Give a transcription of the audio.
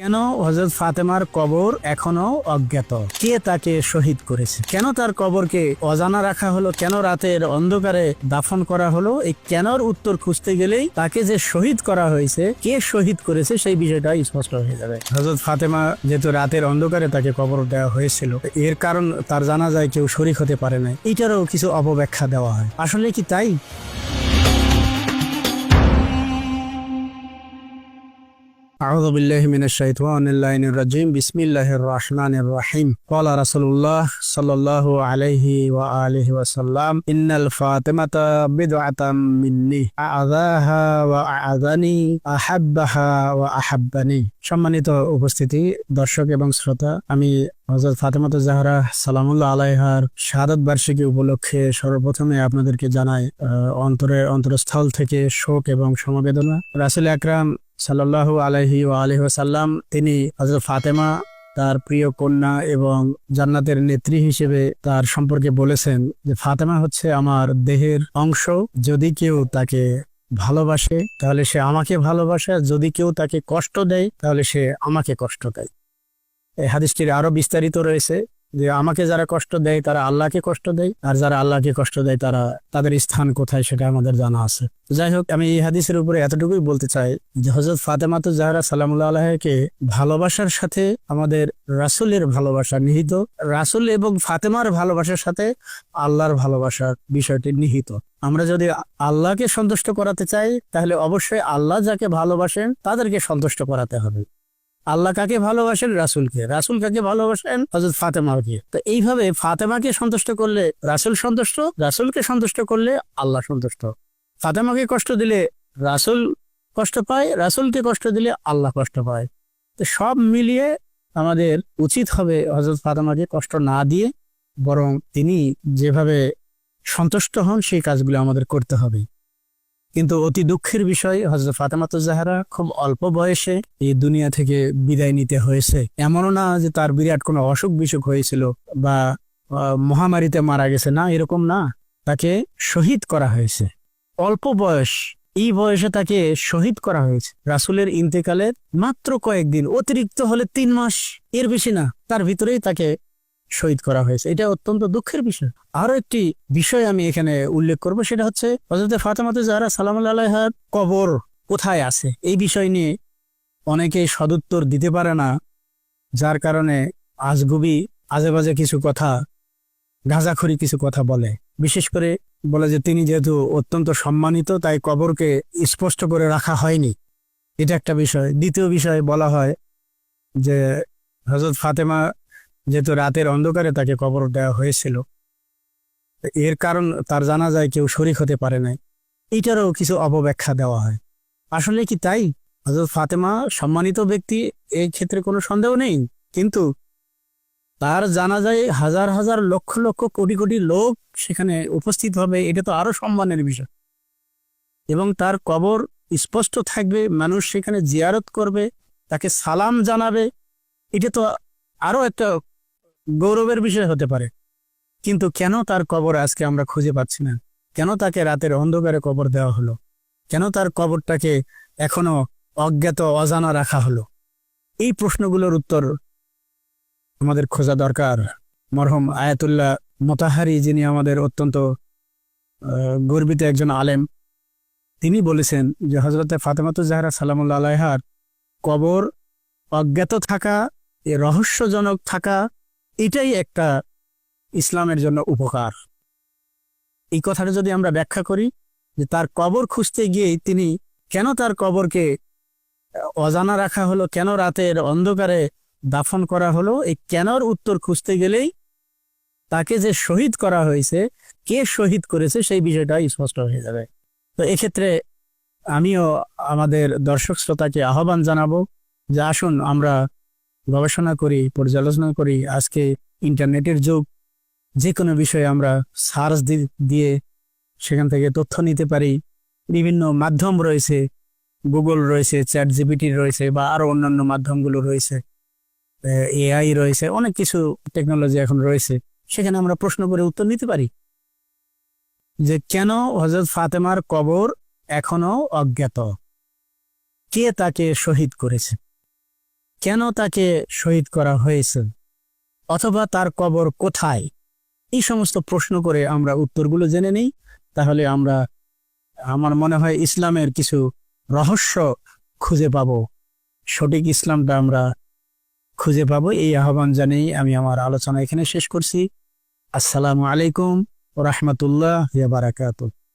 কেন হজরত ফাতেমার কবর এখনও অজ্ঞাত? কে তাকে শহীদ করেছে? কেন তার কবরকে অজানা রাখা হলো? কেন রাতের অন্ধকারে দাফন করা হলো? এই কেনর উত্তর খুঁজতে গেলেই তাকে যে শহীদ করা হয়েছে, কে শহীদ করেছে সেই বিষয়টা স্পষ্ট হয়ে যাবে। হজরত ফাতেমা যেহেতু রাতের অন্ধকারে তাকে কবর দেওয়া হয়েছিল, এর কারণ তার জানা যায় কেউ শরিক হতে পারে না এটারও কিছু অপব্যাখ্যা দেওয়া হয়। আসলে কি তাই? أعوذ بالله من الشيطان اللعين الرجيم بسم الله الرحمن الرحيم قال رسول الله صلى الله عليه وآله وسلم إن الفاطمة بدعة مني أعذاها وأعذني أحبها وأحبني সম্মানিত উপস্থিতি দর্শক এবং শ্রোতা আমি হজরত ফাতেমাত জাহরা সালামুল্লাহ আলাইহার শাহাদত বার্ষিকী উপলক্ষে সর্বপ্রথমে আপনাদেরকে জানাই আহ, অন্তরের অন্তরস্থল থেকে শোক এবং সমবেদনা রাসুল আকরাম সাল্লাল্লাহু আলাইহি ও আলহি সাল্লাম তিনি হজরত ফাতেমা, তার প্রিয় কন্যা এবং জান্নাতের নেত্রী হিসেবে তার সম্পর্কে বলেছেন যে, ফাতেমা হচ্ছে আমার দেহের অংশ। যদি কেউ তাকে ভালোবাসে, তাহলে সে আমাকে ভালোবাসে। যদি কেউ তাকে কষ্ট দেয়, তাহলে সে আমাকে কষ্ট দেয়। এই হাদিসটির আরও বিস্তারিত রয়েছে। যে আমাকে যারা কষ্ট দেয়, তারা আল্লাহকে কষ্ট দেয়, আর যারা আল্লাহকে কষ্ট দেয়, তারা তাদের স্থান কোথায় সেটা আমাদের জানা আছে। যাই হোক, আমি এই হাদিসের উপরে এতটুকুই বলতে চাই যে হজরত ফাতেমাত জাহরা সালামুল্লাহ আলাহকে ভালোবাসার সাথে আমাদের রাসুলের ভালোবাসা নিহিত। রাসুল এবং ফাতেমার ভালোবাসার সাথে আল্লাহর ভালোবাসার বিষয়টি নিহিত। আমরা যদি আল্লাহকে সন্তুষ্ট করাতে চাই, তাহলে অবশ্যই আল্লাহ যাকে ভালোবাসেন, তাদেরকে সন্তুষ্ট করাতে হবে। আল্লাহ কাকে ভালোবাসেন? রাসুলকে। রাসুল কাকে ভালোবাসেন? হজরত ফাতেমাকে। তো এইভাবে ফাতেমাকে সন্তুষ্ট করলে রাসুল সন্তুষ্ট, রাসুলকে সন্তুষ্ট করলে আল্লাহ সন্তুষ্ট। ফাতেমাকে কষ্ট দিলে রাসুল কষ্ট পায়, রাসুলকে কষ্ট দিলে আল্লাহ কষ্ট পায়। তো সব মিলিয়ে আমাদের উচিত হবে হজরত ফাতেমাকে কষ্ট না দিয়ে বরং তিনি যেভাবে সন্তুষ্ট হন, সেই কাজগুলো আমাদের করতে হবে। কিন্তু অতি দুঃখের বিষয় হজরত ফাতেমাত জাহারা খুব অল্প বয়সে এই দুনিয়া থেকে বিদায় নিতে হয়েছে। এমনও না যে তার বিরাট কোনো অসুখ বিসুখ হয়েছিল বা মহামারীতে মারা গেছে। না, এরকম না। তাকে শহীদ করা হয়েছে। অল্প বয়স, এই বয়সে তাকে শহীদ করা হয়েছে। রাসুলের ইন্তেকালের মাত্র কয়েকদিন, অতিরিক্ত হলে তিন মাস, এর বেশি না। তার ভিতরেই তাকে শহীদ করা হয়েছে। এটা অত্যন্ত দুঃখের বিষয়। আরও একটি বিষয় আমি এখানে উল্লেখ করব, সেটা হচ্ছে হজরত ফাতেমাতে যারা সালাম আলাইহার কবর কোথায় আছে? এই বিষয় নিয়ে অনেকেই সদুত্তর দিতে পারে না, যার কারণে আজগুবি আজে বাজে কিছু কথা গাঁজাখড়ি কিছু কথা বলে। বিশেষ করে বলে যে তিনি যেহেতু অত্যন্ত সম্মানিত, তাই কবরকে স্পষ্ট করে রাখা হয়নি। এটা একটা বিষয়। দ্বিতীয় বিষয় বলা হয় যে হজরত ফাতেমা যেহেতু রাতের অন্ধকারে তাকে কবর দেওয়া হয়েছিল এর কারণ তার জানা যায় কেউ শরিক হতে পারে নাই। এটারও কিছু অপব্যাখ্যা দেওয়া হয়। আসলে কি তাই? হজরত ফাতেমা সম্মানিত ব্যক্তি, এই ক্ষেত্রে কোনো সন্দেহ নেই। কিন্তু তার জানা যায় হাজার হাজার লক্ষ লক্ষ কোটি কোটি লোক সেখানে উপস্থিত হবে, এটা তো আরও সম্মানের বিষয়। এবং তার কবর স্পষ্ট থাকবে, মানুষ সেখানে জিয়ারত করবে, তাকে সালাম জানাবে। এটা তো আরও একটা গৌরবের বিষয় হতে পারে। কিন্তু কেন তার কবর আজকে আমরা খুঁজে পাচ্ছি না? কেন তাকে রাতের অন্ধকারে কবর দেওয়া হলো? কেন তার কবরটাকে এখনও অজ্ঞাত, অজানা রাখা হলো? এই প্রশ্নগুলোর উত্তর আমাদের খোঁজা দরকার। মরহম আয়াতুল্লাহ মোতাহারি যিনি আমাদের অত্যন্ত গর্বিত একজন আলেম, তিনি বলেছেন যে হজরত ফাতেমাতু জাহরা সালামুল্লাহ আলাইহার কবর অজ্ঞাত থাকা রহস্যজনক থাকা এটাই একটা ইসলামের জন্য উপকার। এই কথাটা যদি আমরা ব্যাখ্যা করি যে তার কবর খুঁজতে গিয়ে তিনি কেন তার কবরকে অজানা রাখা হলো, কেন রাতের অন্ধকারে দাফন করা হলো, এই কেনর উত্তর খুঁজতে গেলেই তাকে যে শহীদ করা হয়েছে, কে শহীদ করেছে সেই বিষয়টা স্পষ্ট হয়ে যাবে। তো এক্ষেত্রে আমিও আমাদের দর্শক শ্রোতাকে আহ্বান জানাব যে আসুন আমরা গবেষণা করি, পর্যালোচনা করি, আজকে ইন্টারনেটের যুগ যে কোনো বিষয়ে আমরা সার্চ দিয়ে সেখান থেকে তথ্য নিতে পারি। বিভিন্ন মাধ্যম রয়েছে, গুগল রয়েছে চ্যাট জিপিটি রয়েছে বা আরও অন্যান্য মাধ্যমগুলো রয়েছে। এআই রয়েছে, অনেক কিছু টেকনোলজি এখন রয়েছে। সেখানে আমরা প্রশ্ন করে উত্তর নিতে পারি। যে কেন হজরত ফাতেমার কবর এখনও অজ্ঞাত? কে তাকে শহীদ করেছে? কেন তাকে শহীদ করা হয়েছে? অথবা তার কবর কোথায়? এই সমস্ত প্রশ্ন করে আমরা উত্তরগুলো জেনে নিই। তাহলে আমরা, আমার মনে হয় ইসলামের কিছু রহস্য খুঁজে পাব। সঠিক ইসলামটা আমরা খুঁজে পাবো। এই আহ্বান জানিয়ে আমি আমার আলোচনা এখানে শেষ করছি। আসসালামু আলাইকুম রহমতুল্লাহ বারাকাতুহ।